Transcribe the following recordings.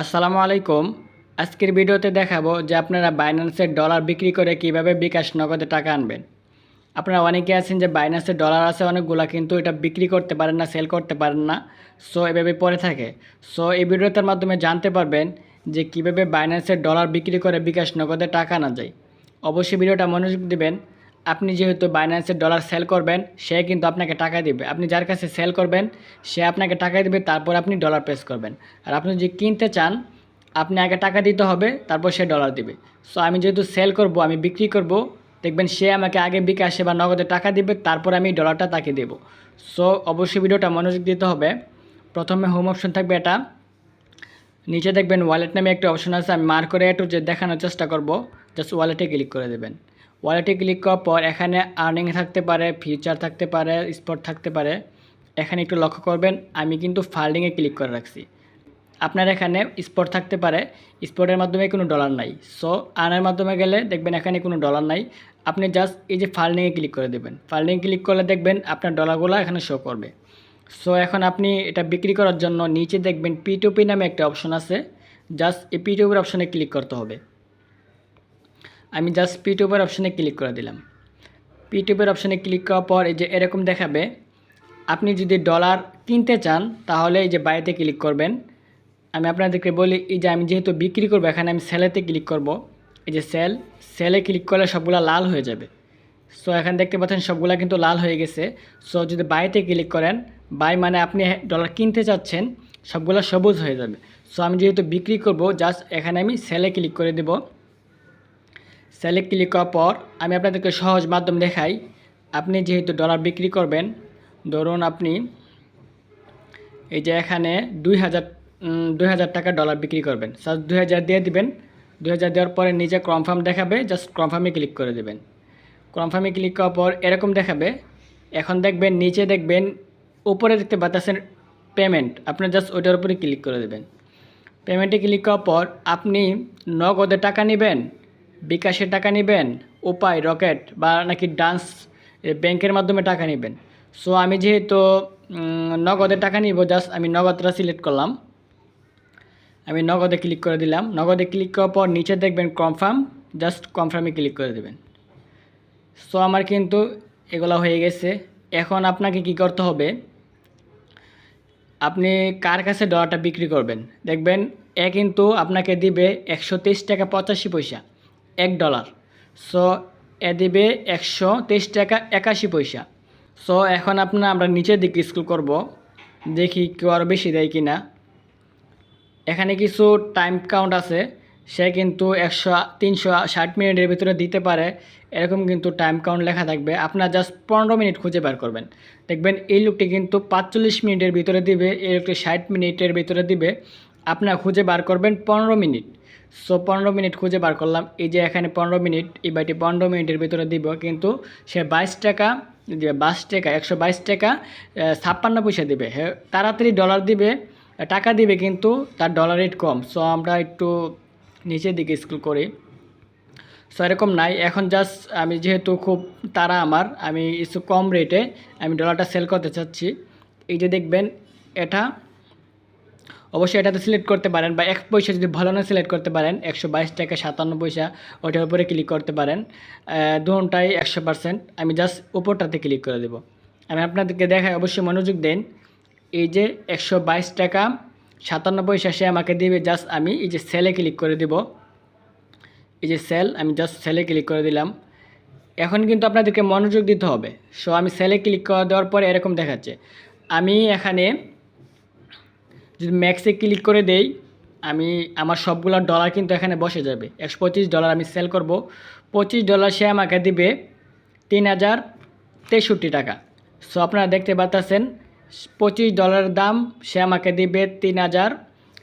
আসসালামু আলাইকুম। আজকের ভিডিওতে দেখাবো যে আপনারা বাইন্যান্সের ডলার বিক্রি করে কীভাবে বিকাশ নগদে টাকা আনবেন। আপনারা অনেকে আছেন যে বাইন্যান্সের ডলার আছে, অনেকগুলা কিন্তু এটা বিক্রি করতে পারেন না সেল করতে পারেন না। সো এভাবে পড়ে থাকে। সো এই ভিডিওটার মাধ্যমে জানতে পারবেন যে কীভাবে বাইন্যান্সের ডলার বিক্রি করে বিকাশ নগদে টাকা আনা যায়। অবশ্যই ভিডিওটা মনোযোগ দিবেন। আপনি যেহেতু বাইন্যান্সের ডলার সেল করবেন, সে কিন্তু আপনাকে টাকা দিবে। আপনি যার কাছে সেল করবেন, সে আপনাকে টাকা দিবে, তারপর আপনি ডলার পেস করবেন। আর আপনি যদি কিনতে চান, আপনি আগে টাকা দিতে হবে, তারপর সে ডলার দিবে। সো আমি যেহেতু সেল করব, আমি বিক্রি করব, দেখবেন সে আমাকে আগে বিকাশে বা নগদে টাকা দিবে, তারপর আমি ডলারটা তাকে দেবো। সো অবশ্যই ভিডিওটা মনোযোগ দিতে হবে। প্রথমে হোম অপশন থাকবে এটা। নিচে দেখবেন ওয়ালেট নামে একটা অপশন আছে, আমি মার করে একটু যে দেখানোর চেষ্টা করব জাস্ট ওয়ালেটে ক্লিক করে দেবেন। ওয়ালেটে ক্লিক করার পর এখানে আর্নিং থাকতে পারে ফিউচার থাকতে পারে স্পট থাকতে পারে। এখানে একটু লক্ষ্য করবেন, আমি কিন্তু ফাল্ডিংয়ে ক্লিক করে রাখছি। আপনার এখানে স্পট থাকতে পারে স্পটের মাধ্যমে কোনো ডলার নাই। সো আনার মাধ্যমে গেলে দেখবেন এখানে কোনো ডলার নাই। আপনি জাস্ট এই যে ফাল্ডিংয়ে ক্লিক করে দেবেন। ফাল্ডিং ক্লিক করলে দেখবেন আপনার ডলারগুলো এখানে শো করবে। সো এখন আপনি এটা বিক্রি করার জন্য নিচে দেখবেন পি নামে একটা অপশন আছে। জাস্ট এই পি অপশনে ক্লিক করতে হবে। আমি জাস্ট পিটিউবের অপশানে ক্লিক করে দিলাম। পিটিউবের অপশানে ক্লিক করার পর এই যে এরকম দেখাবে, আপনি যদি ডলার কিনতে চান, তাহলে এই যে বাইতে ক্লিক করবেন। আমি আপনাদেরকে বলি, এই যে আমি যেহেতু বিক্রি করব, এখানে আমি সেলেতে ক্লিক করব। এই যে সেল সেলে ক্লিক করলে সবগুলো লাল হয়ে যাবে। সো এখানে দেখতে পাচ্ছেন সবগুলো কিন্তু লাল হয়ে গেছে। সো যদি বাইতে ক্লিক করেন বাই মানে আপনি ডলার কিনতে চাচ্ছেন, সবগুলো সবুজ হয়ে যাবে। সো আমি যেহেতু বিক্রি করব জাস্ট এখানে আমি সেলে ক্লিক করে দেবো। সেলে ক্লিক করার পর আমি আপনাদেরকে সহজ মাধ্যম দেখাই। আপনি যেহেতু ডলার বিক্রি করবেন, ধরুন আপনি এই যে এখানে দুই হাজার দুই হাজার টাকা ডলার বিক্রি করবেন। জাস্ট দুই হাজার দিয়ে দিবেন। দুই হাজার দেওয়ার পরে নিজে কনফার্ম দেখাবে। জাস্ট কনফার্মে ক্লিক করে দেবেন। কনফার্মে ক্লিক করার পর এরকম দেখাবে। এখন দেখবেন, নিচে দেখবেন, উপরে দেখতে পাচ্ছেন পেমেন্ট আপনি জাস্ট ওইটার উপরে ক্লিক করে দেবেন। পেমেন্টে ক্লিক করার পর আপনি নগদে টাকা নেবেন। বিকাশে টাকা নেবেন, উপায়, রকেট বা নাকি ডান্স ব্যাংকের মাধ্যমে টাকা নেবেন। সো আমি যেহেতু নগদে টাকা নিব জাস্ট আমি নগদটা সিলেক্ট করলাম। আমি নগদে ক্লিক করে দিলাম। নগদে ক্লিক করার পর নিচে দেখবেন কনফার্ম জাস্ট কনফার্মে ক্লিক করে দেবেন। সো আমার কিন্তু এগুলো হয়ে গেছে। এখন আপনাকে কি করতে হবে? আপনি কার কাছে ডলারটা বিক্রি করবেন? দেখবেন, এ কিন্তু আপনাকে দিবে একশো তেইশ টাকা পঁচাশি পয়সা। এক ডলার। সো, এ দিবে একশো তেইশ টাকা একাশি পয়সা। সো, এখন আপনার আমরা নিচের দিকে স্কুল করব। দেখি কেউ আরও বেশি দেয় কি না এখানে কিছু টাইম কাউন্ট আছে। সে কিন্তু একশো, তিনশো ষাট মিনিটের ভিতরে দিতে পারে। এরকম কিন্তু টাইম কাউন্ট লেখা থাকবে। আপনার জাস্ট পনেরো মিনিট খুঁজে বার করবেন। দেখবেন এই লোকটি কিন্তু পাঁচচল্লিশ মিনিটের ভিতরে দিবে, এই লোকটি ষাট মিনিটের ভিতরে দিবে। আপনার খুঁজে বার করবেন পনেরো মিনিট। সো পনেরো মিনিট খুঁজে বার করলাম। এই যে এখানে পনেরো মিনিট, এই বাটি পনেরো মিনিটের ভিতরে দিব, কিন্তু সে বাইশ টাকা বাইশ টাকা, একশো বাইশ টাকা ছাপ্পান্ন পয়সা দিবে। হ্যাঁ তাড়াতাড়ি ডলার দিবে, টাকা দিবে, কিন্তু তার ডলার রেট কম। সো আমরা একটু নিচের দিকে স্কুল করি। সো এরকম নাই, এখন জাস্ট আমি যেহেতু খুব তারা আমার, আমি একটু কম রেটে আমি ডলারটা সেল করতে চাচ্ছি। এই যে দেখবেন, এটা অবশ্যই এটাতে সিলেক্ট করতে পারেন বা এক পয়সা যদি ভালো না সিলেক্ট করতে পারেন, একশো বাইশ টাকা সাতান্ন পয়সা ওটার উপরে ক্লিক করতে পারেন। দুটাই একশো পার্সেন্ট আমি জাস্ট উপরটাতে ক্লিক করে দেবো। আমি আপনাদেরকে দেখাই, অবশ্যই মনোযোগ দেন। এই যে একশো বাইশ টাকা, সাতান্ন পয়সা সে আমাকে দিবে জাস্ট আমি এই যে সেলে ক্লিক করে দেব। এই যে সেল আমি জাস্ট সেলে ক্লিক করে দিলাম। এখন কিন্তু আপনাদেরকে মনোযোগ দিতে হবে। সো আমি সেলে ক্লিক করে দেওয়ার পরে এরকম দেখাচ্ছে। আমি এখানে যদি ম্যাক্সে ক্লিক করে দেই, আমি আমার সবগুলো ডলার কিন্তু এখানে বসে যাবে। একশো পঁচিশ ডলার আমি সেল করব। পঁচিশ ডলার সে আমাকে দিবে তিন হাজার তেষট্টি টাকা। সো আপনারা দেখতে পাচ্ছেন পঁচিশ ডলারের দাম সে আমাকে দিবে তিন হাজার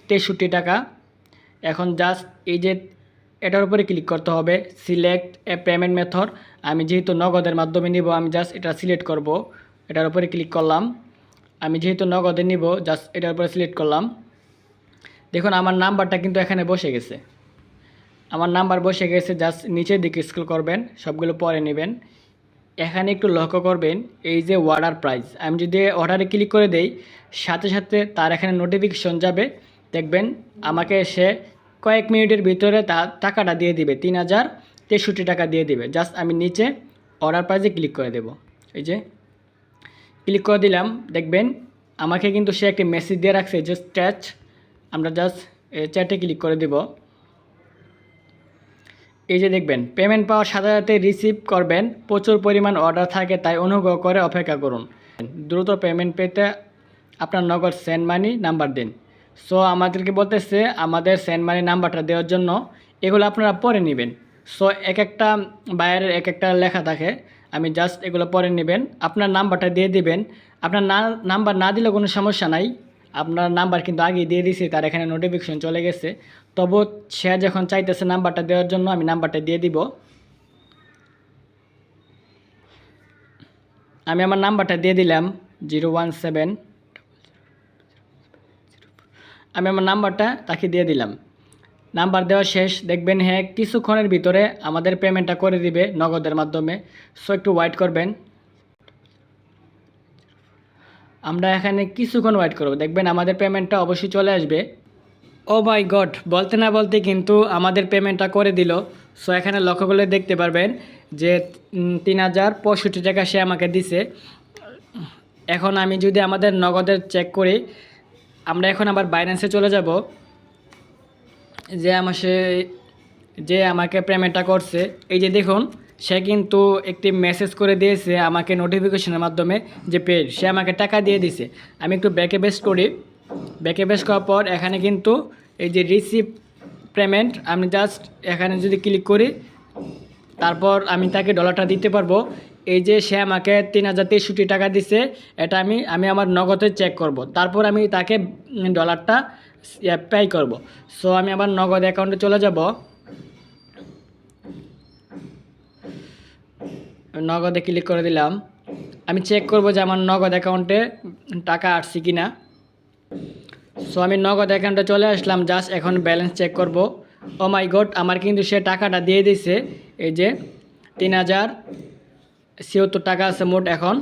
তেষট্টি টাকা। এখন জাস্ট এই যে এটার উপরে ক্লিক করতে হবে সিলেক্ট এ পেমেন্ট মেথড আমি যেহেতু নগদের মাধ্যমে নিব, আমি জাস্ট এটা সিলেক্ট করব। এটার উপরে ক্লিক করলাম। আমি যেহেতু নগদে নিব জাস্ট এটার উপরে সিলেক্ট করলাম। দেখুন, আমার নাম্বারটা কিন্তু এখানে বসে গেছে। আমার নাম্বার বসে গেছে জাস্ট নিচের দিকে স্কুল করবেন, সবগুলো পরে নেবেন। এখানে একটু লক্ষ্য করবেন, এই যে অর্ডার প্রাইস আমি যদি অর্ডারে ক্লিক করে দেই, সাথে সাথে তার এখানে নোটিফিকেশন যাবে। দেখবেন, আমাকে সে কয়েক মিনিটের ভিতরে তার টাকাটা দিয়ে দিবে, তিন হাজার তেষট্টি টাকা দিয়ে দিবে। জাস্ট আমি নিচে অর্ডার প্রাইজে ক্লিক করে দেব। এই যে ক্লিক করে দিলাম, দেখবেন আমাকে কিন্তু সে একটি মেসেজ দিয়ে রাখছে যে স্ট্যাচ আমরা জাস্ট চ্যাটে ক্লিক করে দেব। এই যে দেখবেন পেমেন্ট পাওয়ার সাথে সাথে রিসিভ করবেন, প্রচুর পরিমাণ অর্ডার থাকে, তাই অনুগ্রহ করে অপেক্ষা করুন। দ্রুত পেমেন্ট পেতে আপনার নগদ সেন্ড মানি নাম্বার দিন। সো আমাদেরকে বলতেছে আমাদের সেন্ড মানি নাম্বারটা দেওয়ার জন্য, এগুলো আপনারা পরে নেবেন। সো এক একটা বাইরের এক একটা লেখা থাকে আমি জাস্ট এগুলো পরে নেবেন আপনার নাম্বারটা দিয়ে দিবেন আপনার না নাম্বার না দিলে কোনো সমস্যা নাই আপনার নাম্বার কিন্তু আগে দিয়ে দিয়েছি তার এখানে নোটিফিকেশন চলে গেছে তবু সে যখন চাইতেছে নাম্বারটা দেওয়ার জন্য আমি নাম্বারটা দিয়ে দিব আমি আমার নাম্বারটা দিয়ে দিলাম জিরো ওয়ান সেভেন আমি আমার নাম্বারটা তাকে দিয়ে দিলাম নাম্বার দেওয়া শেষ। দেখবেন হ্যাঁ কিছুক্ষণের ভিতরে আমাদের পেমেন্টটা করে দিবে নগদের মাধ্যমে। সো একটু ওয়েট করবেন। আমরা এখানে কিছুক্ষণ ওয়েট করব। দেখবেন আমাদের পেমেন্টটা অবশ্যই চলে আসবে। ও মাই গড বলতে না বলতে কিন্তু আমাদের পেমেন্টটা করে দিল। সো এখানে লক্ষ্য করলে দেখতে পারবেন যে তিন হাজার পঁয়ষট্টি টাকা সে আমাকে দিছে। এখন আমি যদি আমাদের নগদের চেক করি, আমরা এখন আবার বাইন্যান্সে চলে যাব। যে আমার সে, যে আমাকে পেমেন্টটা করছে, এই যে দেখুন, সে কিন্তু একটি মেসেজ করে দিয়েছে আমাকে নোটিফিকেশনের মাধ্যমে যে পেড সে আমাকে টাকা দিয়ে দিছে। আমি একটু ব্যাকে বেস করি। ব্যাকে বেস করার পর এখানে কিন্তু এই যে রিসিভ পেমেন্ট আমি জাস্ট এখানে যদি ক্লিক করি, তারপর আমি তাকে ডলারটা দিতে পারব। এই যে সে আমাকে তিন হাজার তেষট্টি টাকা দিছে, এটা আমি আমি আমার নগদে চেক করব। তারপর আমি তাকে ডলারটা পে করব। সো আমি আমার নগদ অ্যাকাউন্টে চলে যাব। নগদে ক্লিক করে দিলাম। আমি চেক করব যে আমার নগদ অ্যাকাউন্টে টাকা আসছে কি না সো আমি নগদ অ্যাকাউন্টে চলে আসলাম জাস্ট এখন ব্যালেন্স চেক করব। ও মাই গড আমার কিন্তু সে টাকাটা দিয়ে দিছে। এই যে, তিন হাজার ছিয়াত্তর টাকা আছে মোট এখন।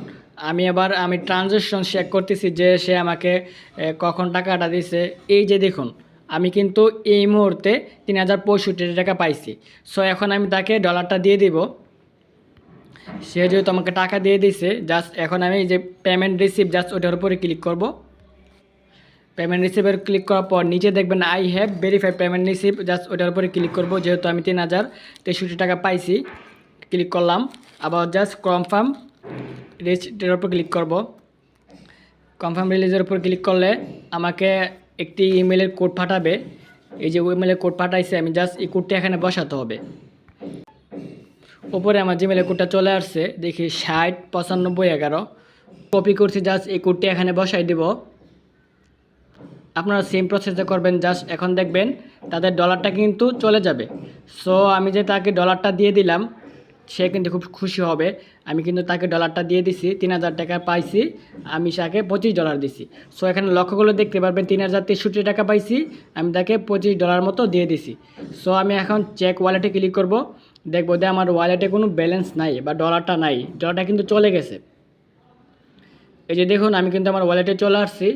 আমি এবার আমি ট্রানজ্যাকশন চেক করতেছি যে সে আমাকে কখন টাকাটা দিছে এই যে দেখুন, আমি কিন্তু এই মুহূর্তে তিন হাজার পঁয়ষট্টি টাকা পাইছি। সো এখন আমি তাকে ডলারটা দিয়ে দিব। সে যেহেতু আমাকে টাকা দিয়ে দিছে জাস্ট এখন আমি যে পেমেন্ট রিসিভ জাস্ট ওটার উপরে ক্লিক করব। পেমেন্ট রিসিভের ক্লিক করার পর নিচে দেখবেন I have verified payment receive just ওটার উপরে ক্লিক করব। যেহেতু আমি তিন হাজার তেষট্টি টাকা পাইছি ক্লিক করলাম। আবার জাস্ট কনফার্ম রিচের উপর ক্লিক করব। কনফার্ম রিলিজের উপর ক্লিক করলে আমাকে একটি ইমেলের কোড পাঠাবে। এই যে ইমেলের কোড পাঠাইছে, আমি জাস্ট এই কোডটা এখানে বসাতে হবে। ওপরে আমার জিমেলের কোডটা চলে আসছে, দেখি ষাট, পঁচানব্বই, এগারো। কপি করছি জাস্ট এই কোডটি এখানে বসাই দিব। আপনারা সেম প্রসেসে করবেন জাস্ট এখন দেখবেন, তাদের ডলারটা কিন্তু চলে যাবে। সো আমি যে তাকে ডলারটা দিয়ে দিলাম সে কিন্তু খুব খুশি হবে। আমি কিন্তু তাকে ডলারটা দিয়ে দিছি, তিন হাজার টাকা পাইছি। আমি তাকে পঁচিশ ডলার দিছি। সো এখানে লক্ষ্য করলে দেখতে পারবেন, তিন হাজার তেষট্টি টাকা পাইছি, আমি তাকে পঁচিশ ডলার মতো দিয়ে দিছি। সো আমি এখন চেক ওয়ালেটে ক্লিক করব। দেখব যে আমার ওয়ালেটে কোনো ব্যালেন্স নাই বা ডলারটা নাই। ডলারটা কিন্তু চলে গেছে। এই যে দেখুন, আমি কিন্তু আমার ওয়ালেটে চলে আসছি।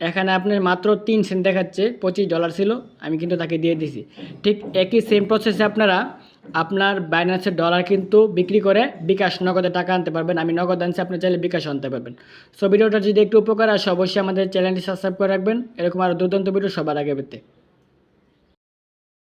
এখানে আপনার মাত্র তিন সেন্ট দেখাচ্ছে, পঁচিশ ডলার ছিল, আমি কিন্তু তাকে দিয়ে দিছি। ঠিক একই সেম প্রসেসে আপনারা আপনার বাইন্যান্সের ডলার কিন্তু বিক্রি করে বিকাশ নগদে টাকা আনতে পারবেন। আমি নগদ আনছি, আপনি চাইলে বিকাশ আনতে পারবেন। সো ভিডিওটা যদি একটু উপকার আসে, অবশ্যই আমাদের চ্যানেলটি সাবস্ক্রাইব করে রাখবেন। এরকম আরও দুর্দান্ত ভিডিও সবার আগে পেতে।